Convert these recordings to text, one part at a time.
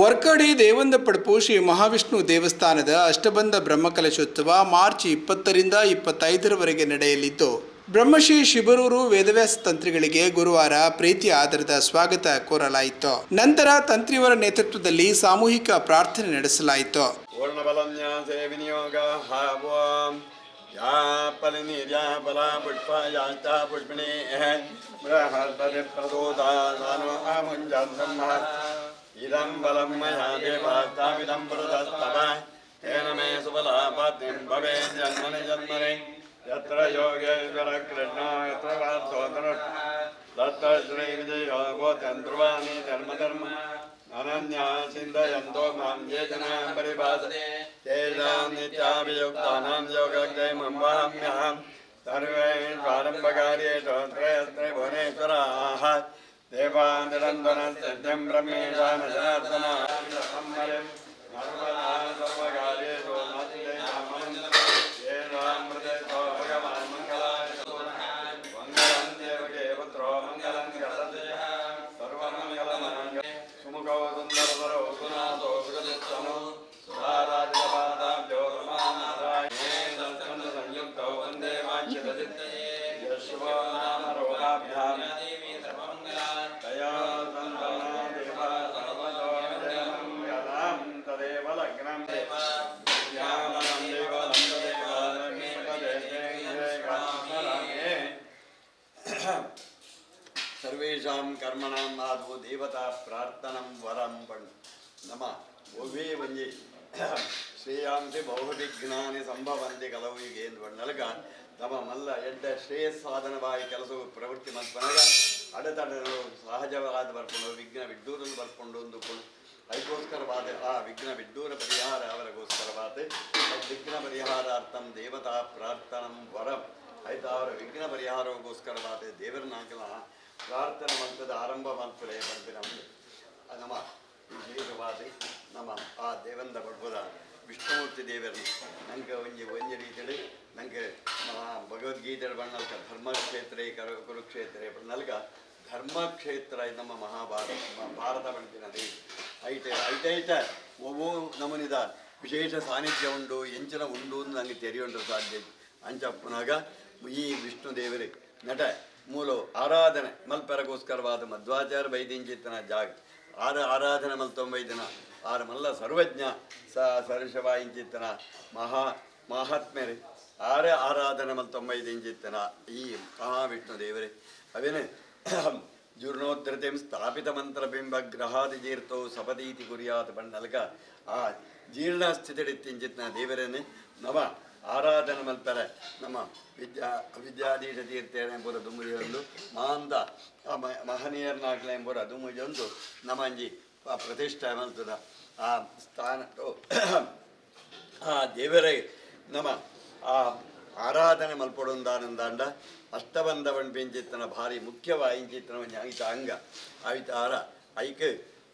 ವರ್ಕಡಿ ದೇವಂದ ಪಡಪು ಶ್ರೀ ಮಹಾವಿಷ್ಣು ದೇವಸ್ಥಾನದ ಅಷ್ಟಬಂಧ ಬ್ರಹ್ಮಕಲಶೋತ್ಸವ ಮಾರ್ಚ್ ಇಪ್ಪತ್ತರಿಂದ ಇಪ್ಪತ್ತೈದರವರೆಗೆ ನಡೆಯಲಿದ್ದು, ಬ್ರಹ್ಮಶ್ರೀ ಶಿಬರೂರು ವೇದವ್ಯಾಸ ತಂತ್ರಿಗಳಿಗೆ ಗುರುವಾರ ಪ್ರೀತಿ ಆಧಾರದ ಸ್ವಾಗತ ಕೋರಲಾಯಿತು. ನಂತರ ತಂತ್ರಿಯವರ ನೇತೃತ್ವದಲ್ಲಿ ಸಾಮೂಹಿಕ ಪ್ರಾರ್ಥನೆ ನಡೆಸಲಾಯಿತು. इदं बलं मया देवास्तामिदं तेन मे सुबला पत्नीं भवे जन्मनि जन्मनि। यत्र योगेश्वर कृष्णो, यत्र वासोदर तत्र श्रीविजयो गोचन्द्रुवाणि धर्मधर्म। अनन्या चिन्तयन्तो माँ ये जनाः परिभासते। तेषां नित्याभियुक्तानां योगक्षेमं वहाम्यहं सर्वे प्रारम्भकार्येषु त्रयस्त्रिभुवनेश्वराः। देवानिरन्दनसत्यं रमेशानजनार्दना ತೇಷಾಂ ಕರ್ಮಣಾಂ ಮಾಧು ದೇವತಾ ಪ್ರಾರ್ಥನಂ ವರಂ ಬಣ್ಣ ನಮ ಒವ್ವೇ ವಂಜಿ ಶ್ರೇಯಾಂಸಿ ಬಹುವಿಘ್ನಾನಿ ಸಂಭವಂತಿ ಕಲವು ಈಗೇನು ಬಣ್ಣಲಗ ತಮ ಮಲ್ಲ ಎಡ್ಡ ಶ್ರೇಯಸ್ಸಾಧನವಾಗಿ ಕೆಲಸವು ಪ್ರವೃತ್ತಿ ಮಲ್ಪನಾಗ ಅಡೆತಡೆಗಳು ಸಹಜವಾದ ಬರ್ಕೊಂಡು ವಿಘ್ನ ವಿಡ್ಡೂರನ್ನು ಬರ್ಕೊಂಡು ಅಂದುಕೊಂಡು ಅದಕ್ಕೋಸ್ಕರವಾದ ಆ ವಿಘ್ನ ವಿಡ್ಡೂರ ಪರಿಹಾರ ಅವರಿಗೋಸ್ಕರವಾದ ವಿಘ್ನ ಪರಿಹಾರಾರ್ಥಂ ದೇವತಾ ಪ್ರಾರ್ಥನಂ ವರಂ. ಆಯ್ತು, ಅವರ ವಿಘ್ನ ಪರಿಹಾರಕ್ಕೋಸ್ಕರವಾದ ದೇವರನ್ನಾಗಲ ಪ್ರಾರ್ಥನೆ ಮಂತ್ರದ ಆರಂಭ ಮಾಡ್ತಾರೆ ಬರ್ತೀರ ನಮ್ಮ ವಿಶೇಷವಾದ ನಮ್ಮ ಆ ದೇವಂದ ಬಡ್ಬೋದ ವಿಷ್ಣುಮೂರ್ತಿ ದೇವರನ್ನು ನನಗೆ ಒಂಜಿ ಒಂಜಿ ರೀತಿಯಲ್ಲಿ ನನಗೆ ಭಗವದ್ಗೀತೆ ಬಣ್ಣಲ್ಕ ಧರ್ಮಕ್ಷೇತ್ರ ಕರು, ಕುರುಕ್ಷೇತ್ರ ಬಣ್ಣಲ್ಕ ಧರ್ಮಕ್ಷೇತ್ರ ನಮ್ಮ ಮಹಾಭಾರತ ಭಾರತ ಬಣ್ಣಿನ ಐತೆ ಐಟ ಐಟೈಟ ಒவ்வೊ ನಮನಿದ ವಿಶೇಷ ಸಾನ್ನಿಧ್ಯ ಉಂಡು, ಎಂಚಿನ ಉಂಡು ಅಂತ ನಂಗೆ ತೆರೆಯುಂಡ್ರ ಸಾಧ್ಯ ಅಂಚಪ್ಪನಾಗ ಈ ವಿಷ್ಣು ದೇವರೇ, ನಟ ಮೂಲ ಆರಾಧನೆ ಮಲ್ಪೆರಗೋಸ್ಕರವಾದ ಮಧ್ವಾಚಾರ ವೈದ್ಯಂಚಿತ್ತನ ಜಾಗ. ಆರ ಆರಾಧನೆ ಮಲ್ತೊಂಬೈದಿನ. ಆರ ಮಲ್ಲ ಸರ್ವಜ್ಞ ಸ ಸರ್ಷವಾಯಿಂಚಿತ್ತನ ಮಹಾ ಮಹಾತ್ಮೆರೆ ಆರ ಆರಾಧನೆ ಮಲ್ತೊಂಬೈದಿಂಚಿತ್ತನ ಈ ಮಹಾವಿಷ್ಣು ದೇವರೇ. ಅವೇನೆ? ಜೂರ್ಣೋದ್ಧತಿಂ ಸ್ಥಾಪಿತ ಮಂತ್ರಬಿಂಬ ಗ್ರಹಾದಿಜೀರ್ತೋ ಸಪದೀತಿ ಕುರಿಯಾತ್ ಬಣ್ಣಲ್ಗ. ಆ ಜೀರ್ಣ ಸ್ಥಿತಿಡಿತ್ತಿಂಚಿತ್ನ ದೇವರನ್ನೇ ನವ ಆರಾಧನೆ ಮಲ್ಪರೆ ನಮ್ಮ ವಿದ್ಯಾ ವಿದ್ಯಾಧೀಶ ತೀರ್ಥೇನ ಎಂಬುದು ದುಮುಜೊಂದು ಮಾಂದ ಮಹನೀಯರ್ನಾಗ್ಲ ಎಂಬುದು ದುಮುಜೊಂದು ನಮಂಜಿ ಪ್ರತಿಷ್ಠೆ ಮಲ್ತದ ಆ ಸ್ಥಾನ ಆ ದೇವರೇ, ನಮ್ಮ, ಆ ಆರಾಧನೆ ಮಲ್ಪಡೊಂದಾನಂದಾಂಡ, ಅಷ್ಟಬಂಧವನ್ ಪಿಂಚಿತ್ತನ ಭಾರಿ ಮುಖ್ಯವಾಯಿಂಚಿತ್ತನ ಒಂಜಿ ಐತ ಅಂಗ. ಅವಿತಾರ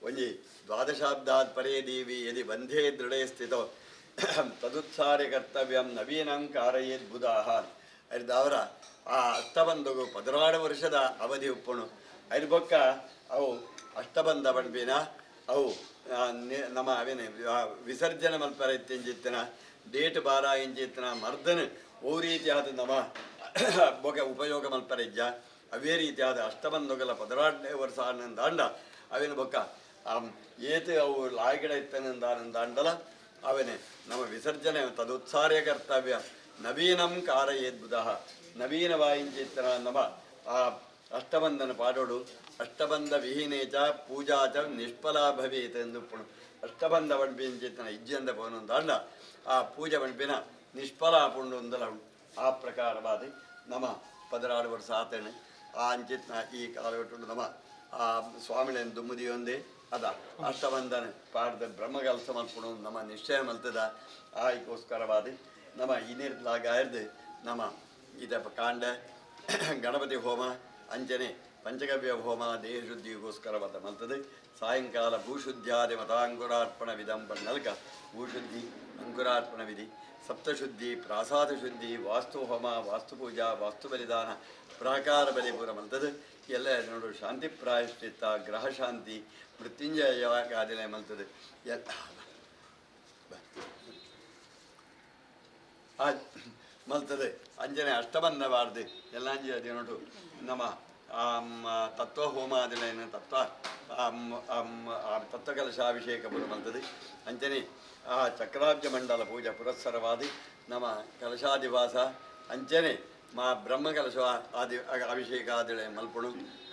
ಒಂಜಿ ದ್ವಾದಶಾಬ್ದಾತ್ ಪರೇ ದೇವಿ ಯದಿ ಬಂಧೇ ದೃಢೇ ಸ್ಥಿತೋ. ತದುತ್ಸಾರ್ಯ ಕರ್ತವ್ಯಂ ನವೀನಂ ಕಾರಯೇದ್ ಬುಧಾಹ ಅರಿದ ಅವರ ಆ ಅಷ್ಟಬಂಧವು ಪದಿನಾರು ವರ್ಷದ ಅವಧಿ ಉಪ್ಪುಣು. ಅದ್ರ ಬೊಕ್ಕ, ಅವು ಅಷ್ಟಬಂಧ ಬಣ್ಬಿನ ಅವು ನಮ್ಮ, ಅವಿನ ವಿಸರ್ಜನೆ ಮಲ್ಪರ ಇತ್ತಿಂಜಿತ್ತಿನ ಡೇಟ್ ಬಾರ ಇಂಚಿತ್ತಿನ ಮರ್ದನ, ಓ ರೀತಿಯಾದ ನಮ್ಮ ಬೊಕ ಉಪಯೋಗ ಮಲ್ಪರ ಇಜ್ಜ. ಅವೇ ರೀತಿಯಾದ ಅಷ್ಟಬಂಧಗಳ ಪದಿನಾರನೇ ವರ್ಷ ಆನಂದಾಂಡ, ಅವೇನು ಬೊಕ್ಕ ಏತು ಅವು ಲಾಯ್ಗಿಡ ಇತ್ತನಂದಾನಂದಾಂಡಲ ಅವನೇ, ನಮ್ಮ ವಿಸರ್ಜನೆ ತದುತ್ಸಾರ್ಯ ಕರ್ತವ್ಯ. ನವೀನಂ ಕಾರಯೇದ್ಬುಧ. ನವೀನ ವಾಯಿಂಚಿತ್ರ ನಮ. ಆ ಅಷ್ಟಬಂಧನ ಪಾಡೋಡು. ಅಷ್ಟಬಂಧ ವಿಹೀನೇ ಚ ಪೂಜಾ ಚ ನಿಷ್ಫಲ ಭವೇತ್ ಎಂದು ಅಷ್ಟಬಂಧ ಬಣ್ಪಿಂಚಿತ್ತನ ಇಜ್ಜಂದ ಪವನೊಂದಾಂಡ ಆ ಪೂಜೆ ಬಣ್ಪಿನ ನಿಷ್ಫಲ ಪುಂಡು ಒಂದಲ ಆ ಪ್ರಕಾರವಾದ ನಮ್ಮ ಪದರಾಡು ವರ್ಷ ಆತೇನೆ ಆ ಅಂಚಿತ್ನ ಈ ಕಾಲಘಟ್ಟ ನಮ್ಮ ಆ ಸ್ವಾಮಿನ ದುಮ್ಮದಿಯೊಂದೇ ಅದ ಅಷ್ಟಬಂಧನ ಪಾಡ್ದ ಬ್ರಹ್ಮಗಲ್ಸ ಮಲ್ಪುಣ ನಮ್ಮ ನಿಶ್ಚಯ ಮಲ್ತದ. ಆಯ್ಕೋಸ್ಕರವಾದ ನಮ್ಮ ಇನ್ನಿರ್ಲಾಗಾರ್ದು ನಮ್ಮ ಇದ ಕಾಂಡ, ಗಣಪತಿ ಹೋಮ, ಅಂಜನೆ, ಪಂಚಗವ್ಯ ಹೋಮ ದೇಹ ಶುದ್ಧಿಗೋಸ್ಕರವಾದ ಮಲ್ತದೆ. ಸಾಯಂಕಾಲ ಭೂಶುದ್ಧ್ಯಾದಿ ಮತಾಂಕುರಾರ್ಪಣ ವಿಧಂ ನಲ್ಕ ಭೂಶುದ್ಧಿ, ಅಂಕುರಾರ್ಪಣ ವಿಧಿ, ಸಪ್ತಶುದ್ಧಿ ಪ್ರಾಸಾದ ಶುದ್ಧಿ ವಾಸ್ತು ಹೋಮ ವಾಸ್ತು ಪೂಜಾ ವಾಸ್ತು ಬಲಿದಾನ ಪ್ರಾಕಾರ ಬಲಿಪುರ ಮಂತದ್ದು ಎಲ್ಲ ನೋಡು, ಶಾಂತಿ ಪ್ರಾಯಶ್ಚಿತ್ತ, ಗ್ರಹ ಶಾಂತಿ, ಮೃತ್ಯುಂಜಯ ಆದಿಲೆ ಮಲ್ತದೆ. ಎಲ್ಲ ಮಲ್ತದೆ. ಅಂಜನೆ ಎಲ್ಲ ಅಂಜನೆ ಅದೇ ನೋಡು. ನಮ್ಮ ತತ್ವ ಹೋಮ ಆದಿಲೇನು ತತ್ವ ತತ್ವ ತತ್ವಕಲಶಾಭಿಷೇಕ ಪುರ ಮಲ್ತದೆ. ಅಂಜನೆ, ಆ, ಚಕ್ರಾಬ್ಜ ಮಂಡಲ ಪೂಜೆ ಪುರಸ್ಸರವಾದಿ. ನಮ್ಮ ಕಲಶಾದಿವಾಸ ಅಂಚನೆ ఆది ಆದಿ ಆದಿಳೆ ಮಲ್ಪುಣು,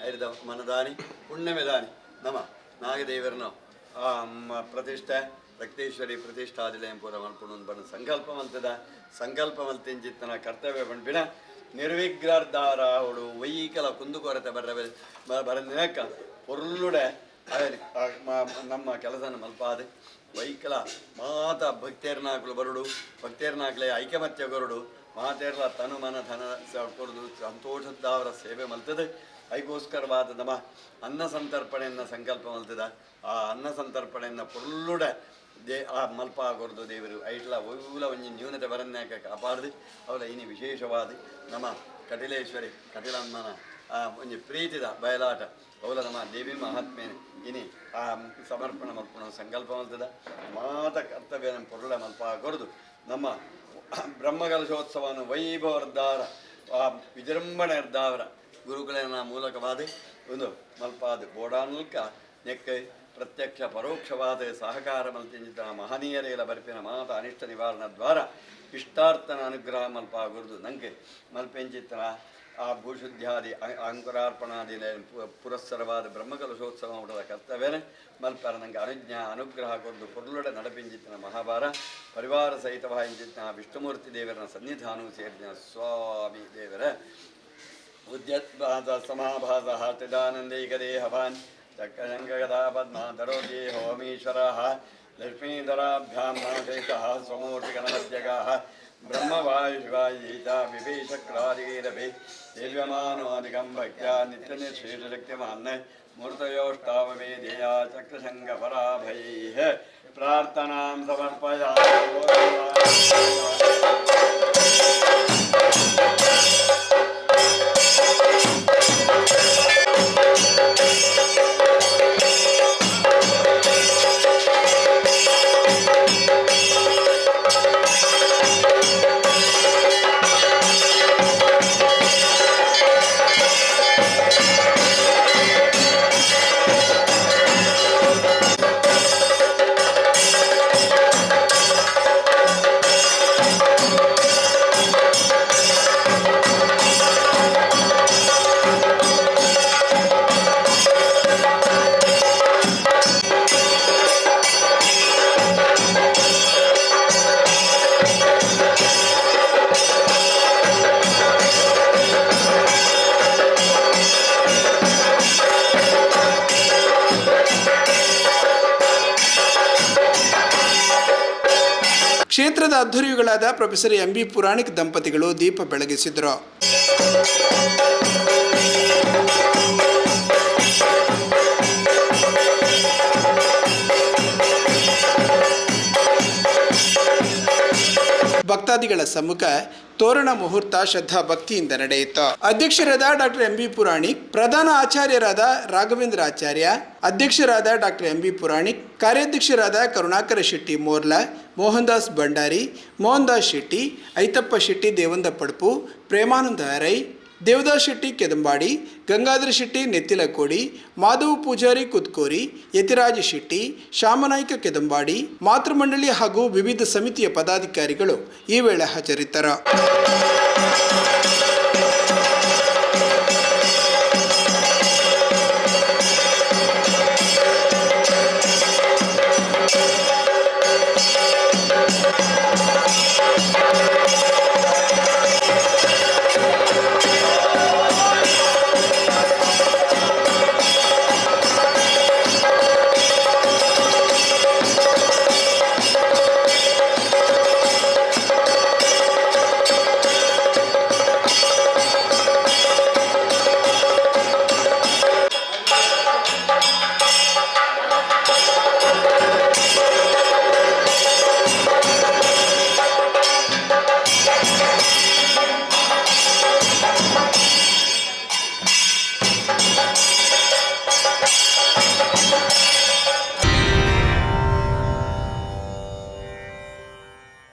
ಐರ್ದ ಮನದಾನಿ, ಪುಣ್ಯಮೆದಾನಿ, ನಮ ನಾಗದೇವರನ್ನು ಆ ಪ್ರತಿಷ್ಠೆ, ರಕ್ತೇಶ್ವರಿ ಪ್ರತಿಷ್ಠಾದಿಲయం ಪೂರ ಮಲ್ಪುಣು ಸಂಕಲ್ಪ ಮಲ್ತದ ಸಂಕಲ್ಪ ಮಲ್ತಿಂಚಿತ್ತನ ಕರ್ತವ್ಯ ಬಂಡಿನ ನಿರ್ವಿಘ್ನಾರ್ಧಾರ ಅವಳು ವೈಕಲ ಕುಂದುಕೊರತೆ ಬರ ಬರ ಪೊರ್ಲುಡೆ ನಮ್ಮ ಕೆಲಸನ ಮಲ್ಪಾದೆ. ವೈಕಲ ಮಾತ ಭಕ್ತೇರ್ನಾಕುಲು ಬರುಡು. ಭಕ್ತೇರ್ನಾಕ್ಲೆ ಐಕಮತ್ಯ ಗೊರುಡು ಮಾತೇರ್ಲ ತನು ಮನ ಧನ ಕೊಡೋದು ಸಂತೋಷದ್ದಾವರ ಸೇವೆ ಮಲ್ತದೆ. ಐಗೋಸ್ಕರವಾದ ನಮ್ಮ ಅನ್ನ ಸಂತರ್ಪಣೆಯನ್ನ ಸಂಕಲ್ಪ ಮಲ್ತದ. ಆ ಅನ್ನ ಸಂತರ್ಪಣೆಯನ್ನ ಪುಲ್ಲುಡ ದೇ ಆ ಮಲ್ಪ ಆಗೋರ್ದು ದೇವರು. ಐಟ್ಲ ಒಯ್ಯೂಲ ಒಂಜಿ ನ್ಯೂನತೆ ಬರನ್ಯಾಕ ಕಾಪಾಡ್ದು. ಅವಳ ಇನಿ ವಿಶೇಷವಾದ. ನಮ್ಮ ಕಟಿಲೇಶ್ವರಿ ಕಟಿಲಮ್ಮನ ಒಂಜಿ ಪ್ರೀತಿದ ಬಯಲಾಟ. ಅವಳ ನಮ್ಮ ದೇವಿ ಮಹಾತ್ಮೆ ಇನಿ ಆ, ಸಮರ್ಪಣೆ ಮಲ್ಪಣ ಸಂಕಲ್ಪ ಮಲ್ತದ. ಮಾತ ಕರ್ತವ್ಯ ಪೊರುಳ ಮಲ್ಪ ಆಗೋರ್ದು ನಮ್ಮ ಬ್ರಹ್ಮಕಲಶೋತ್ಸವವನ್ನು ವೈಭವರ್ಧಾರ ವಿಜೃಂಭಣೆ ಗುರುಗಳನ್ನ ಮೂಲಕವಾದ ಒಂದು ಮಲ್ಪಾದ ಬೋಡಾನ್ಲ್ಕ ನೆಕ್ಕ. ಪ್ರತ್ಯಕ್ಷ ಪರೋಕ್ಷವಾದ ಸಹಕಾರ ಮಲ್ತಿಂಚಿತ ಮಹನೀಯರೇಲ ಬರ್ಪಿನ ಮಾತ ಅನಿಷ್ಟ ನಿವಾರಣ ದ್ವಾರ. ಇಷ್ಟಾರ್ಥನ ಅನುಗ್ರಹ ಮಲ್ಪ ಗುರುದು ನಂಗೆ. ಮಲ್ಪೆಂಚಿತ್ತನ ಆ ಭೂಶುದ್ಧ್ಯಾದಿ ಅಂಕುರಾರ್ಪಣಾದಿ ಪುರಸ್ಸರವಾದ ಬ್ರಹ್ಮಕಲಶೋತ್ಸವ ಊಟದ ಕರ್ತವ್ಯನೇ. ಮಲ್ಪರ ನಂಗೆ ಅನುಜ್ಞಾ, ಅನುಗ್ರಹ ಕೊರದು ಪೊರ್ಲುಡೆ ನಡಪಿಂಚಿತ್ತಿನ ಮಹಾಭಾರ. ಪರಿವಾರ ಸಹಿತವಾಯಿಂಚಿತ್ತಿನ ವಿಷ್ಣುಮೂರ್ತಿ ದೇವರನ ಸನ್ನಿಧಾನವು ಸೇರಿದ ಸ್ವಾಮಿ ದೇವರ. ಉದ್ಯತ್ಪಾದ ಸಮಾಭಾಸ ಹೃದಾನಂದೈಕದೇಹವಾನ್ चक्रशङ्कगदापद्माधरो ये होमीश्वरः, लक्ष्मीधराभ्यां मनशेषः स्वमूर्तिगणमध्यगाः ब्रह्मवायुशिवायीता विभीषक्रादिगैरपि दिव्यमानोऽधिकं भक्त्या नित्यनिःशेषशक्तिमान् मूर्तयोष्टाववेदेया चक्रशङ्कपराभयैः। प्रार्थनां समर्पयामि। ಕ್ಷೇತ್ರದ ಅಧ್ವರ್ಯುಗಳಾದ ಪ್ರೊಫೆಸರ್ ಎಂ ಬಿ ಪುರಾಣಿಕ್ ದಂಪತಿಗಳು ದೀಪ ಬೆಳಗಿಸಿದರು. ಭಕ್ತಾದಿಗಳ ಸಮ್ಮುಖ ತೋರಣ ಮುಹೂರ್ತ ಶ್ರದ್ಧಾ ಭಕ್ತಿಯಿಂದ ನಡೆಯಿತು. ಅಧ್ಯಕ್ಷರಾದ ಡಾಕ್ಟರ್ ಎಂ ಬಿ ಪುರಾಣಿಕ್, ಪ್ರಧಾನ ಆಚಾರ್ಯರಾದ ರಾಘವೇಂದ್ರ ಆಚಾರ್ಯ ಅಧ್ಯಕ್ಷರಾದ ಡಾಕ್ಟರ್ ಎಂ ಬಿ ಪುರಾಣಿಕ್, ಕಾರ್ಯಾಧ್ಯಕ್ಷರಾದ ಕರುಣಾಕರ ಶೆಟ್ಟಿ ಮೋರ್ಲಾ ಮೋಹನ್ ದಾಸ್ ಭಂಡಾರಿ ಮೋಹನ್ ದಾಸ್ ಶೆಟ್ಟಿ, ಐತಪ್ಪ ಶೆಟ್ಟಿ ದೇವಂದ ಪಡ್ಪು, ಪ್ರೇಮಾನಂದ ರೈ ದೇವದಾಸ್ ಶೆಟ್ಟಿ ಕೆದಂಬಾಡಿ, ಗಂಗಾಧರ ಶೆಟ್ಟಿ ನೆತ್ತಿಲಕೋಡಿ, ಮಾಧವ ಪೂಜಾರಿ ಕುತ್ಕೋರಿ ಯತಿರಾಜ ಶೆಟ್ಟಿ, ಶಾಮನಾಯ್ಕ ಕೆದಂಬಾಡಿ ಮಾತೃಮಂಡಳಿ ಹಾಗೂ ವಿವಿಧ ಸಮಿತಿಯ ಪದಾಧಿಕಾರಿಗಳು ಈ ವೇಳೆ ಹಾಜರಿದ್ದರು.